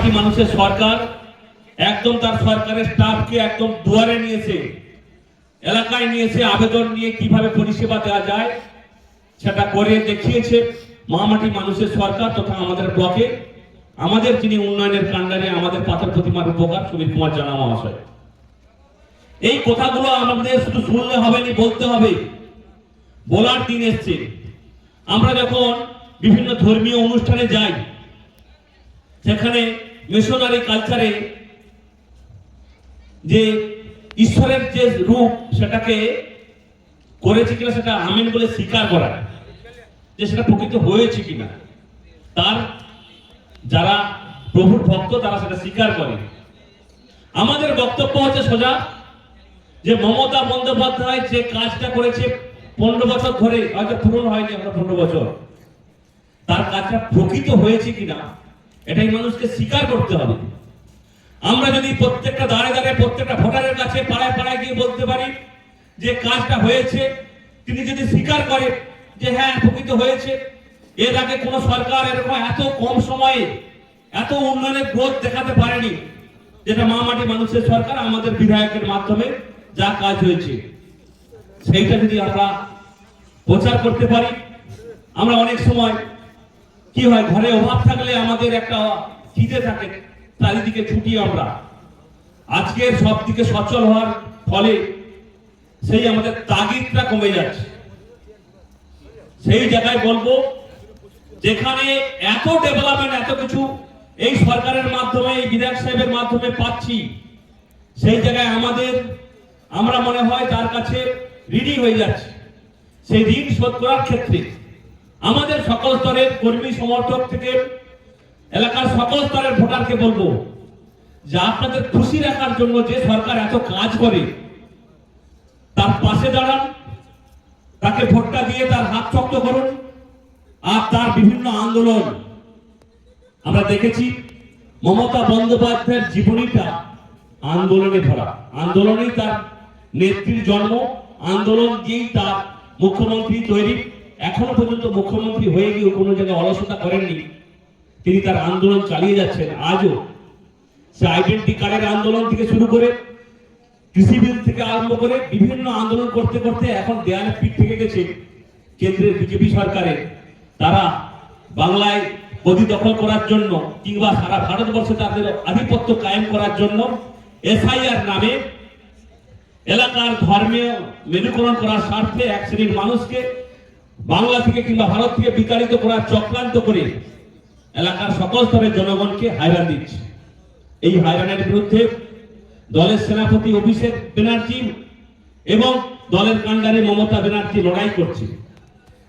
মাটি মানুষের সরকার, একদম তার সরকারের স্টাফকে একদম দুয়ারে নিয়েছে, এলাকায় নিয়েছে, আবেদন নিয়ে কীভাবে পরিষেবা দেওয়া যায় সেটা করে দেখিয়েছে মামাটি মানুষের সরকার তথা আমাদের ব্লকে। আমাদের যিনি উন্নয়নের কাণ্ডারে আমাদের পাথর প্রতিমার উপকার সুবীর কুমার জানা মহাশয়। এই কথাগুলো আমাদের শুধু শুনলে হবে না, বলতে হবে। বলার দিন এসছে। আমরা যখন বিভিন্ন ধর্মীয় অনুষ্ঠানে যাই, সেখানে মিশনারি কালচারে যে ঈশ্বরের যে রূপ সেটাকে করেছে কিনা সেটা আমিন বলে স্বীকার করা। যে সেটা প্রকৃত হয়েছে কিনা। তার যারা প্রভুর ভক্ত, তারা সেটা স্বীকার করে। আমাদের বক্তব্য হচ্ছে সোজা, যে মমতা বন্দ্যোপাধ্যায় যে কাজটা করেছে পনেরো বছর ধরে, হয়তো পূরণ হয়নি আমরা পনেরো বছর। তার কাজটা প্রকৃত হয়েছে কিনা এটাই মানুষকে স্বীকার করতে হবে। আমরা যদি প্রত্যেকটা দাঁড়ে দাঁড়ে, প্রত্যেকটা ভোটারের কাছে পাড়ায় পাড়ায় গিয়ে বলতে পারি যে কাজটা হয়েছে, তিনি যদি স্বীকার করে যে হ্যাঁ প্রকৃত হয়েছে, এর আগে কোন সরকার এরকম এত কম সময়ে এত উন্নয়নের গ্রোথ দেখাতে পারেনি, যেটা মামাটি মানুষের সরকার, আমাদের বিধায়কের মাধ্যমে যা কাজ হয়েছে। সেইটা যদি আমরা প্রচার করতে পারি, আমরা অনেক সময় কি হয়, ঘরে অভাব থাকলে আমাদের একটা খিদে থাকে, চারিদিকে ছুটি আমরা। আজকে সব দিকে সচল হওয়ার ফলে সেই আমাদের তাগিদটা কমে যাচ্ছে। সেই জায়গায় বলব, যেখানে এত ডেভেলপমেন্ট এত কিছু এই সরকারের মাধ্যমে, এই বিধায়ক সাহেবের মাধ্যমে পাচ্ছি, সেই জায়গায় আমাদের, আমরা মনে হয় তার কাছে ঋণী হয়ে যাচ্ছে। সেই ঋণ শোধ করার ক্ষেত্রে আমাদের সকল স্তরের কর্মী সমর্থক থেকে, এলাকার সকল স্তরের ভোটারকে বলব, যে আপনাদের খুশি রাখার জন্য যে সরকার এত কাজ করে, তার পাশে দাঁড়ান, তাকে ভোটটা দিয়ে তার হাত শক্ত করুন, আর তার বিভিন্ন আন্দোলন। আমরা দেখেছি, মমতা বন্দ্যোপাধ্যায়ের জীবনীটা আন্দোলনে ভরা। আন্দোলনেই তার নেত্রীর জন্ম, আন্দোলন দিয়েই তার মুখ্যমন্ত্রী তৈরি। এখনও পর্যন্ত মুখ্যমন্ত্রী হয়ে গিয়েও কোনো জায়গায় অলসতা করেননি। তিনি তার আন্দোলন চালিয়ে যাচ্ছেন। আজও সে আইডেন্টি কার্ডের আন্দোলন থেকে শুরু করে কৃষি বিল থেকে আরম্ভ করে বিভিন্ন আন্দোলন করতে করতে এখন দেয়ালে পিঠ থেকে গেছে কেন্দ্রের বিজেপি সরকারের। তারা বাংলায় গদি দখল করার জন্য কিংবা সারা ভারতবর্ষে তাদের আধিপত্য কায়েম করার জন্য এসআইআর নামে এলাকার ধর্মীয় মেরুকরণ করার স্বার্থে এক শ্রেণির মানুষকে বাংলা থেকে কিংবা ভারত থেকে বিতাড়িত করার চক্রান্ত করে এলাকার সকল স্তরের জনগণকে হায়রান দিচ্ছে। এই হায়রানের বিরুদ্ধে দলের সেনাপতি অভিষেক ব্যানার্জি এবং দলের কাণ্ডারে মমতা ব্যানার্জি লড়াই করছে।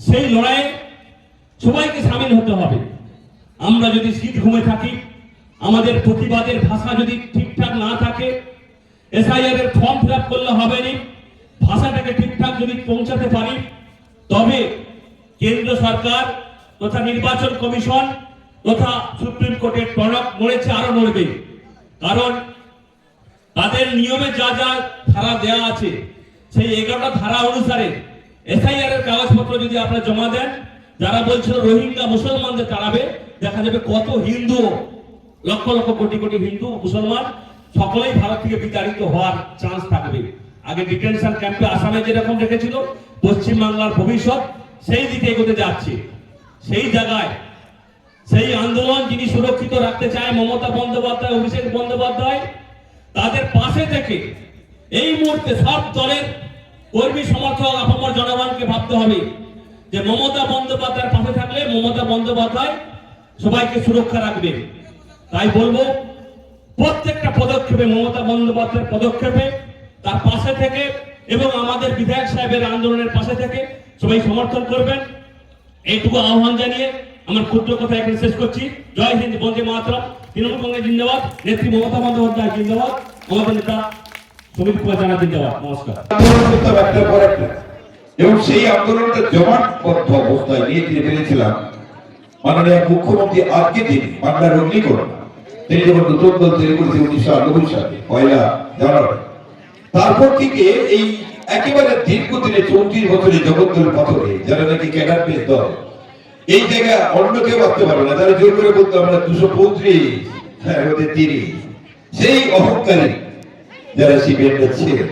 সেই লড়াইয়ে সবাইকে সামিল হতে হবে। আমরা যদি শীত ঘুমে থাকি, আমাদের প্রতিবাদের ভাষা যদি ঠিকঠাক না থাকে, এসআইআর এর ফর্ম ফিল করলে হবে না। ভাষাটাকে ঠিকঠাক যদি পৌঁছাতে পারি তবে কেন্দ্র সরকার তথা নির্বাচন কমিশন তথা সুপ্রিম কোর্টের টনক নড়েছে, আরও নড়বে। কারণ তাদের নিয়মে যা যা ধারা দেওয়া আছে, সেই এগারোটা ধারা অনুসারে এসআইআর এর কাগজপত্র যদি আপনারা জমা দেন, যারা বলছিল রোহিঙ্গা মুসলমানদের তাড়াবে, দেখা যাবে কত হিন্দু, লক্ষ লক্ষ কোটি কোটি হিন্দু, মুসলমান, সকলেই ভারত থেকে বিতাড়িত হওয়ার চান্স থাকবে। আগে ডিটেনশন ক্যাম্পে আসামে যেরকম রেখেছিল পশ্চিম বাংলার ভবিষ্যৎ সেই দিকে এগোতে যাচ্ছে। সেই জায়গায় সেই আন্দোলন যিনি সুরক্ষিত রাখতে চায় মমতা বন্দ্যোপাধ্যায়, অভিষেক বন্দ্যোপাধ্যায়, তাদের পাশে থেকে এই মুহূর্তে সব দলের কর্মী সমর্থক আপামর জনগণকে ভাবতে হবে যে মমতা বন্দ্যোপাধ্যায়ের পাশে থাকলে মমতা বন্দ্যোপাধ্যায় সবাইকে সুরক্ষা রাখবে। তাই বলব, প্রত্যেকটা পদক্ষেপে মমতা বন্দ্যোপাধ্যায়ের পদক্ষেপে তার পাশে থেকে এবং আমাদের বিধায়ক সাহেবের আন্দোলনের পাশে থেকে সবাই সমর্থন করবেন। এইটুকু আহ্বান জানিয়ে আমার ক্ষুদ্র কথা এখানে শেষ করছি। জয় হিন্দ, বন্দে মাতরম। তৃণমূল কংগ্রেস জিন্দাবাদ। নেত্রী মমতা বন্দ্যোপাধ্যায় জিন্দাবাদ। আমাদের নেতা সমীর কুমার জানা জিন্দাবাদ। নমস্কার। এবং সেই আন্দোলনটা জমাটবদ্ধ অবস্থায় নিয়ে তিনি বেরিয়েছিলাম মাননীয় মুখ্যমন্ত্রী আজকে দিন বাংলার অগ্নিকরণ তিনি যখন নতুন দল তৈরি করেছে উনিশশো আটানব্বই সালে, পয়লা জানুয়ারি। তারপর থেকে এই একেবারে দীর্ঘদিনে চৌত্রিশ বছরে জগদ্দল পথরে যারা নাকি ক্যাডার পেস দল, এই জায়গায় অন্য কেউ ভাবতে পারবে না। তারা জোর করে বলতো, আমরা দুশো পঁয়ত্রিশ হ্যাঁ ওদের তিনি সেই অহংকারী যারা সিপিএমটা ছিলেন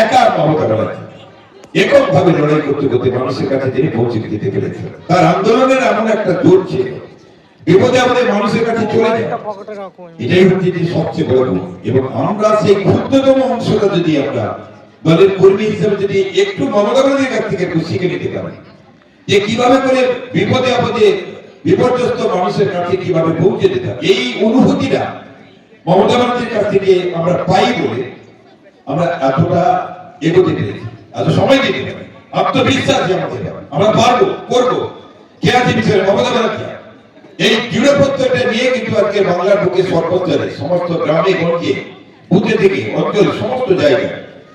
একা মমতা ব্যানার্জি একক ভাবে লড়াই করতে করতে মানুষের কাছে তিনি পৌঁছে দিতে পেরেছিলেন তার আন্দোলনের এমন একটা জোর ছিল বিপদে আমাদের মানুষের কাছে চলে যায়। এটাই হচ্ছে যে সবচেয়ে বড় এবং আমরা সেই ক্ষুদ্রতম অংশটা যদি আমরা দলের কর্মী হিসেবে যদি একটু মমতা ব্যানার্জির কাছ থেকে একটু শিখে নিতে পারি যে কীভাবে করে বিপদে আপদে বিপর্যস্ত মানুষের কাছে কীভাবে পৌঁছে দিতে এই অনুভূতিটা মমতা ব্যানার্জির কাছ থেকে আমরা পাই বলে আমরা এতটা এগোতে পেরেছি। এত সময় দিতে পারি আত্মবিশ্বাস আমাদের আমরা পারব করব। কে আছে বিষয়ে মমতা ব্যানার্জি। এই দৃঢ় প্রত্যয়টা নিয়ে কিন্তু আজকে বাংলার সমস্ত গ্রামে, গঞ্জে থেকে, অঞ্চল, সমস্ত জায়গায়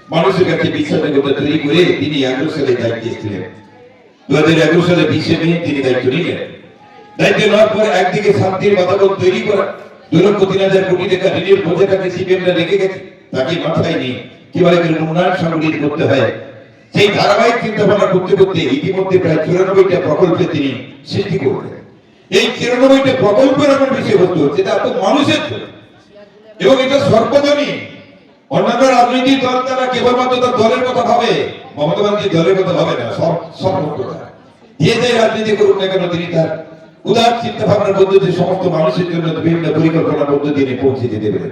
মানুষের কাছে তৈরি করে তিনি এগারো সালে দায়িত্বে ছিলেন দু হাজার এগারো সালে মে তিনি দায়িত্ব নিলেন। দায়িত্ব নেওয়ার পর একদিকে শান্তির বাতাবরণ তৈরি করা লক্ষ তিন হাজার কোটি টাকা ঋণের সিপিএমরা রেখে গেছে। তাকে মাথায় নিয়ে কীভাবে উন্নয়ন করতে হয়। সেই ধারাবাহিক চিন্তা ভাবনা করতে করতে ইতিমধ্যে প্রায় চুরানব্বইটা প্রকল্পে তিনি সৃষ্টি করলেন এই চুরানব্বইটা প্রকল্পের আমার বিষয়বস্তু হচ্ছে তা তো মানুষের এবং এটা সর্বজনীন অন্যান্য রাজনৈতিক দল তারা কেবলমাত্র তার দলের কথা ভাবে, মমতা ব্যানার্জি দলের কথা ভাবে না, সব সব যে যে রাজনীতি করুক না কেন, তিনি তার উদার চিন্তা ভাবনার মধ্যে দিয়ে সমস্ত মানুষের জন্য বিভিন্ন পরিকল্পনার মধ্যে দিয়ে পৌঁছে যেতে পারে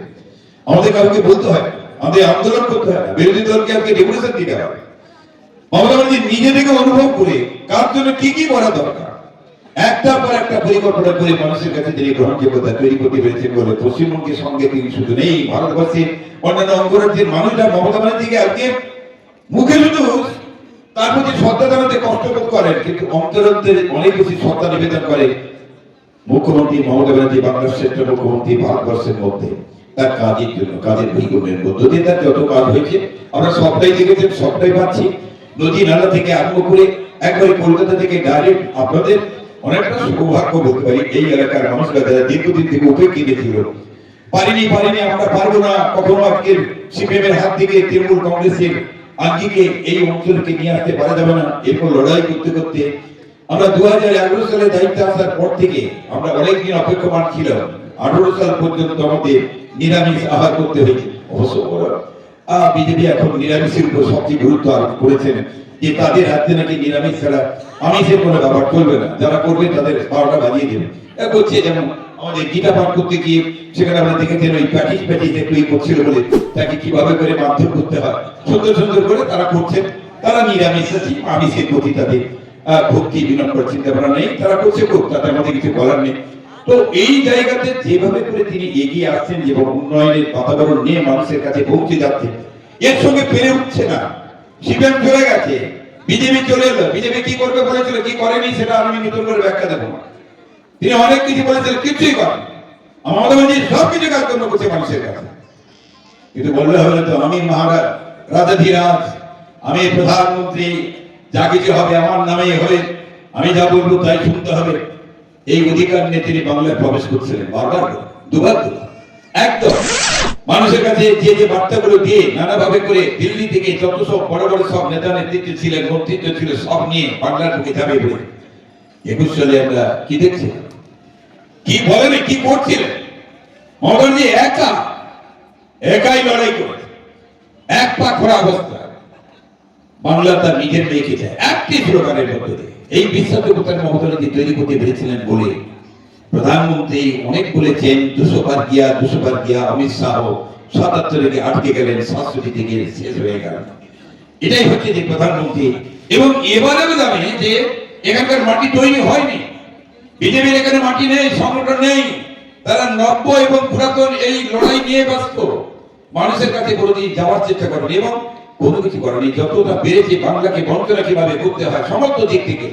আমাদের কাউকে বলতে হয় আমাদের আন্দোলন করতে হয় না, বিরোধী দলকে আজকে ডেপুটেশন দিতে হবে। মমতা ব্যানার্জি নিজে থেকে অনুভব করে কার জন্য কি কি করা দরকার একটার পর একটা পরিকল্পনা করে মানুষের কাছে তিনি গ্রহণযোগ্যতা তৈরি করতে পেরেছেন বলে পশ্চিমবঙ্গের সঙ্গে তিনি শুধু নেই ভারতবর্ষের অন্যান্য অঙ্গরাজ্যের মানুষরা মমতা ব্যানার্জিকে আজকে মুখে শুধু তার প্রতি শ্রদ্ধা জানাতে কষ্টবোধ করেন, কিন্তু অন্তরন্তে অনেক বেশি শ্রদ্ধা নিবেদন করে মুখ্যমন্ত্রী মমতা ব্যানার্জি বাংলার শ্রেষ্ঠ মুখ্যমন্ত্রী ভারতবর্ষের মধ্যে। তার কাজের জন্য, কাজের পরিকল্পনার মধ্য দিয়ে তার যত কাজ হয়েছে, আমরা সবটাই দেখেছেন সবটাই পাচ্ছি। নদী, নালা থেকে আরম্ভ করে একবারে কলকাতা থেকে ডাইরেক্ট আপনাদের অনেকটা সৌভাগ্য বলতে পারি এই এলাকার মানুষরা যারা দীর্ঘদিন থেকে উপেক্ষিত ছিল পারিনি পারিনি, আমরা পারব না। কখনো আজকে সিপিএম এর হাত থেকে তৃণমূল কংগ্রেসের আঙ্গিকে এই অঞ্চলকে নিয়ে আসতে পারা যাবে না। এরপর লড়াই করতে করতে আমরা দু হাজার এগারো সালে দায়িত্ব আসার পর থেকে আমরা অনেকদিন অপেক্ষমান ছিলাম। আঠারো সাল পর্যন্ত আমাদের নিরামিষ আহার করতে হয়েছে। অবশ্য বিজেপি এখন নিরামিষের উপর সবচেয়ে গুরুত্ব আরোপ করেছেন যে তাদের রাজ্যে নাকি নিরামিষ ছাড়া আমিষের কোনো ব্যাপার করবে না। যারা করবে তাদের বারোটা বাজিয়ে দেবে। করছে যেমন আমাদের গীতা পাঠ করতে গিয়ে সেখানে আমরা দেখেছেন ওই প্যাটিস প্যাটিস একটু করছিল বলে তাকে কীভাবে করে মারধর করতে হয়। সুন্দর সুন্দর করে তারা করছেন। তারা নিরামিষ আছে, আমিষের প্রতি তাদের ভক্তি বিনম্র চিন্তা ভাবনা নেই। তারা করছে করুক তাতে আমাদের কিছু বলার নেই। তো এই জায়গাতে যেভাবে করে তিনি এগিয়ে আসছেন এবং উন্নয়নের বাতাবরণ নিয়ে মানুষের কাছে পৌঁছে যাচ্ছে, এর সঙ্গে পেরে উঠছে না। সিপিএম চলে গেছে। বিজেপি চলে এলো। বিজেপি কি করবে বলেছিল? কি করেনি সেটা আমি নতুন করে ব্যাখ্যা দেবো তিনি অনেক কিছু বলেছিলেন কিছুই করেন। করছে মানুষের কাছে। কিন্তু বললে তো, আমি মহারাজ, রাজাধিরাজ, আমি প্রধানমন্ত্রী, যা কিছু হবে আমার নামেই হবে আমি যা বলব তাই শুনতে হবে। এই অধিকার নিয়ে তিনি বাংলায় প্রবেশ করছিলেন বারবার দুবার দুবার একদম। মানুষের কাছে যে যে বার্তাগুলো দিয়ে নানাভাবে করে দিল্লি থেকে যত সব বড় বড় সব নেতা নেতৃত্ব ছিলেন, মন্ত্রিত্ব ছিল, সব নিয়ে বাংলার বুকে যাবে বলে একুশ সালে আমরা কি দেখছি কি বলেন, কি করছিলেন? মমতাজি একা, একাই লড়াই করে এক পা খোলা অবস্থা। বাংলা তার নিজের মেয়েকে চায়। একটি স্লোগানের মধ্যে দিয়ে। এই বিশ্বাসযোগ্যতার মমতাজি তৈরি করতে পেরেছিলেন বলে প্রধানমন্ত্রী অনেক বলেছেন দুশো বার গিয়া দুশো বার গিয়া অমিত শাহ সাতাত্তরে গিয়ে আটকে গেলেন শেষ হয়ে গেল। এটাই হচ্ছে যে প্রধানমন্ত্রী। এবং এবারেও জানে যে এখানকার মাটি তৈরি হয়নি। বিজেপির এখানে মাটি নেই, সংগঠন নেই। তারা নব্য এবং পুরাতন এই লড়াই নিয়ে ব্যস্ত। মানুষের কাছে কোনোদিন যাওয়ার চেষ্টা করেনি এবং কোনো কিছু করেনি। যতটা বেড়েছে বাংলাকে বঞ্চনা কীভাবে করতে হয় সমস্ত দিক থেকে।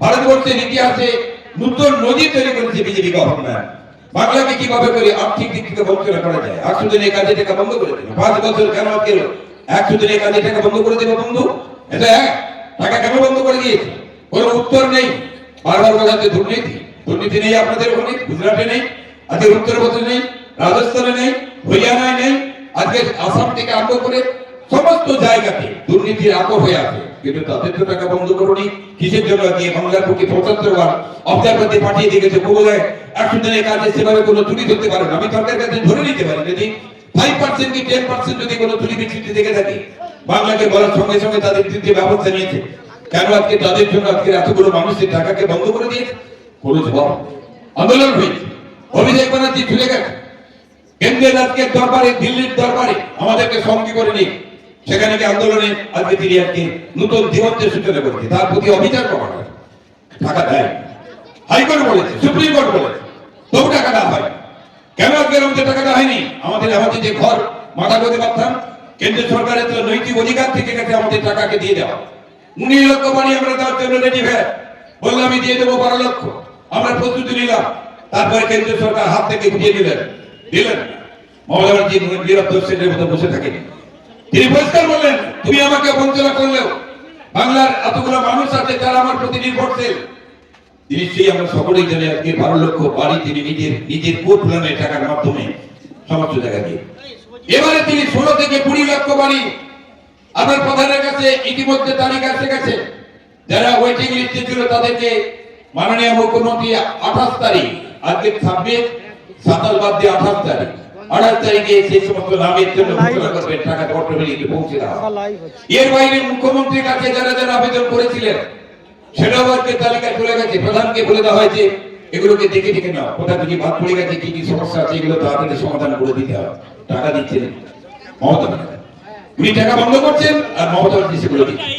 ভারতবর্ষের ইতিহাসে নতুন নদী তৈরি করেছে বিজেপি গভর্নমেন্ট বাংলাকে কীভাবে করে আর্থিক দিক থেকে বঞ্চনা করা যায়? একশো দিনে কাজে টাকা বন্ধ করে দিল পাঁচ বছর কেন কেন একশো দিনে কাজে টাকা বন্ধ করে দেবে বন্ধু? এটা এক। টাকা কেন বন্ধ করে দিয়েছে? কোনো উত্তর নেই। বারবার বলা দুর্নীতি। দুর্নীতি নেই আপনাদের ওখানে, গুজরাটে নেই, আজকে উত্তরপ্রদেশে নেই, রাজস্থানে নেই, হরিয়ানায় নেই। আজকে আসাম থেকে আরম্ভ করে সমস্ত জায়গাতে দুর্নীতির আকর হয়ে আছে। কিন্তু তাদের তো টাকা বন্ধ কিসের জন্য আজকে বাংলার পক্ষে পঁচাত্তর বার পাঠিয়ে দিয়ে গেছে একশো দিনের কাজে সেভাবে কোনো ধরতে পারে আমি সরকারের কাছে ধরে নিতে পারি যদি ফাইভ পার্সেন্ট কি টেন পার্সেন্ট যদি কোনো বিচ্ছুতি দেখে থাকি, বাংলাকে বলার সঙ্গে সঙ্গে তাদের ব্যবস্থা নিয়েছে। কেন আজকে তাদের জন্য আজকে এতগুলো মানুষের টাকাকে বন্ধ করে দিয়েছে? কোনো জবাব আন্দোলন হয়েছে। অভিষেক ব্যানার্জি গেছে। কেন্দ্রের দরবারে, দিল্লির দরবারে আমাদেরকে সঙ্গী করে নিয়ে সেখানে কি আন্দোলনে আজকে নতুন দিবসের সূচনা করেছে, তার প্রতি অবিচার করা হয় টাকা দেয়। হাইকোর্ট বলেছে, সুপ্রিম কোর্ট বলেছে, তবু টাকা দেওয়া হয় কেন আজকে আমাদের টাকা দেওয়া হয়নি? আমাদের আমাদের যে ঘর মাথা করতে পারতাম, কেন্দ্রীয় সরকারের তো নৈতিক অধিকার থেকে গেছে আমাদের টাকাকে দিয়ে দেওয়া। উনিশ লক্ষ বাড়ি আমরা দেওয়ার জন্য রেডি হয়ে বললাম, আমি দিয়ে দেবো বারো লক্ষ। আমরা প্রস্তুতি নিলাম। তারপরে কেন্দ্রীয় সরকার হাত থেকে উঠিয়ে দিলেন। দিলেন। মমতা ব্যানার্জি নীরব দর্শকের মতো বসে থাকেনি। তিনি পরিষ্কার বললেন, তুমি আমাকে বঞ্চনা করলেও বাংলার এতগুলো মানুষ আছে যারা আমার প্রতি নির্ভরশীল। সেই আমরা সকলেই জানি আজকে বারো লক্ষ বাড়ি তিনি নিজের নিজের কোট টাকার মাধ্যমে সমস্ত জায়গা দিয়ে। এবারে তিনি ষোলো থেকে কুড়ি লক্ষ বাড়ি আমার প্রধানের কাছে ইতিমধ্যে তালিকা এসে গেছে। যারা ওয়েটিং লিস্টে ছিল তাদেরকে মাননীয় মুখ্যমন্ত্রী আঠাশ তারিখ, আজকে ছাব্বিশ, সাতাশ বাদ দিয়ে আঠাশ তারিখ। আঠাশ তারিখে সেই সমস্ত নামের জন্য ঘোষণা করবেন টাকা অটোমেটিকলি পৌঁছে দেওয়া। এর বাইরে মুখ্যমন্ত্রীর কাছে যারা যারা আবেদন করেছিলেন সেটাও আজকে তালিকা চলে গেছে। প্রধানকে বলে দেওয়া হয়েছে এগুলোকে দেখে দেখে নাও। কোথা থেকে পড়ে গেছে কি কি সমস্যা আছে এগুলো তাড়াতাড়ি সমাধান করে দিতে হবে। টাকা দিচ্ছেন মমতা উনি টাকা বন্ধ করছেন আর মমতা ব্যানার্জি সেগুলো দিচ্ছেন।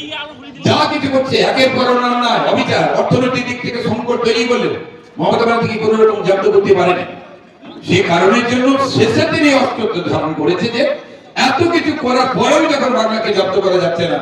যা কিছু করছে একের পর অন্যান্য অবিচার অর্থনৈতিক দিক থেকে সংকট তৈরি করলে মমতা ব্যানার্জি কি কোনো রকম জব্দ করতে পারেনি? সে কারণের জন্য শেষে তিনি অস্ত্র ধারণ করেছে যে এত কিছু করার পরেও যখন বাংলাকে জব্দ করা যাচ্ছে না